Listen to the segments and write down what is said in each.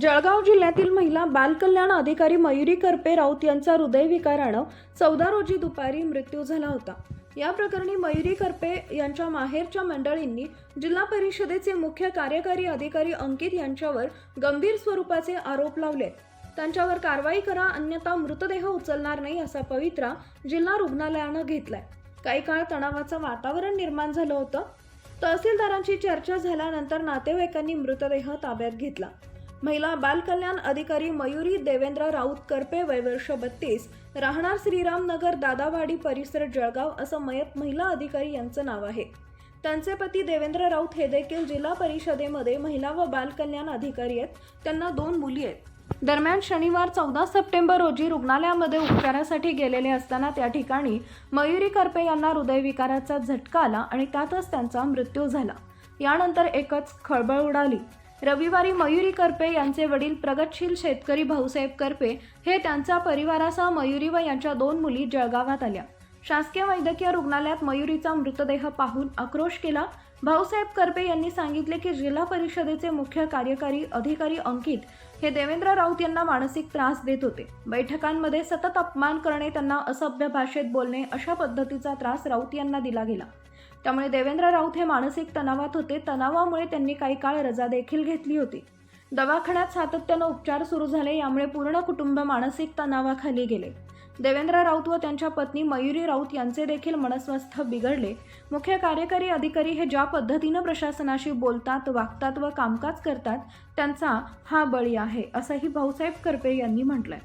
जळगाव जिल्ह्यातील महिला बालकल्याण अधिकारी मयुरी करपे राऊत यांचा हृदयविकारानं चौदा रोजी दुपारी मृत्यू झाला होता. या प्रकरणी मयुरी करपे यांच्या माहेरच्या मंडळींनी जिल्हा परिषदेचे मुख्य कार्यकारी अधिकारी अंकित यांच्यावर गंभीर स्वरूपाचे आरोप लावले. त्यांच्यावर कारवाई करा अन्यथा मृतदेह उचलणार नाही असा पवित्रा जिल्हा रुग्णालयानं घेतलाय. काही काळ तणावाचं वातावरण निर्माण झालं होतं. तहसीलदारांची चर्चा झाल्यानंतर नातेवाईकांनी मृतदेह ताब्यात घेतला. महिला बाल कल्याण अधिकारी मयुरी देवेंद्र राऊत करपे वय वर्ष बत्तीस राहणार श्रीरामनगर दादावाडी परिसर जळगाव असं मयत महिला अधिकारी यांचं नाव आहे. त्यांचे पती देवेंद्र राऊत हे देखील जिल्हा परिषदेमध्ये महिला व बाल कल्याण अधिकारी आहेत. त्यांना दोन मुली आहेत. दरम्यान शनिवार चौदा सप्टेंबर रोजी रुग्णालयामध्ये उपचारासाठी गेलेले असताना त्या ठिकाणी मयुरी करपे यांना हृदयविकाराचा झटका आला आणि त्यातच त्यांचा मृत्यू झाला. यानंतर एकच खळबळ उडाली. रविवारी मयुरी करपे यांचे वडील प्रगतशील शेतकरी भाऊसाहेब करपे हे त्यांच्या परिवारासह मयुरी व यांच्या दोन मुली जळगावात आल्या. शासकीय वैद्यकीय रुग्णालयात मयुरीचा मृतदेह पाहून आक्रोश केला. भाऊसाहेब करपे यांनी सांगितले की जिल्हा परिषदेचे मुख्य कार्यकारी अधिकारी अंकित हे देवेंद्र राऊत यांना मानसिक त्रास देत होते. बैठकांमध्ये सतत अपमान करणे त्यांना असभ्य भाषेत बोलणे अशा पद्धतीचा त्रास राऊत यांना दिला गेला. त्यामुळे देवेंद्र राऊत हे मानसिक तणावात होते. तणावामुळे त्यांनी काही काळ रजा देखील घेतली होती. दवाखान्यात सातत्यानं उपचार सुरू झाले यामुळे पूर्ण कुटुंब मानसिक तणावाखाली गेले. देवेंद्र राऊत व त्यांच्या पत्नी मयुरी राऊत यांचे देखील मनस्वस्थ बिघडले. मुख्य कार्यकारी अधिकारी हे ज्या पद्धतीनं प्रशासनाशी बोलतात वागतात व कामकाज करतात त्यांचा हा बळी आहे असंही भाऊसाहेब करपे यांनी म्हटलंय.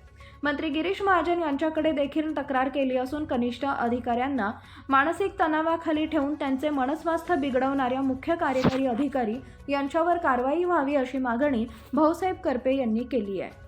मंत्री गिरीश महाजन यांच्याकडे देखील तक्रार केली असून कनिष्ठ अधिकाऱ्यांना मानसिक तणावाखाली ठेवून त्यांचे मनस्वास्थ्य बिघडवणाऱ्या मुख्य कार्यकारी अधिकारी यांच्यावर कारवाई व्हावी अशी मागणी भाऊसाहेब करपे यांनी केली आहे.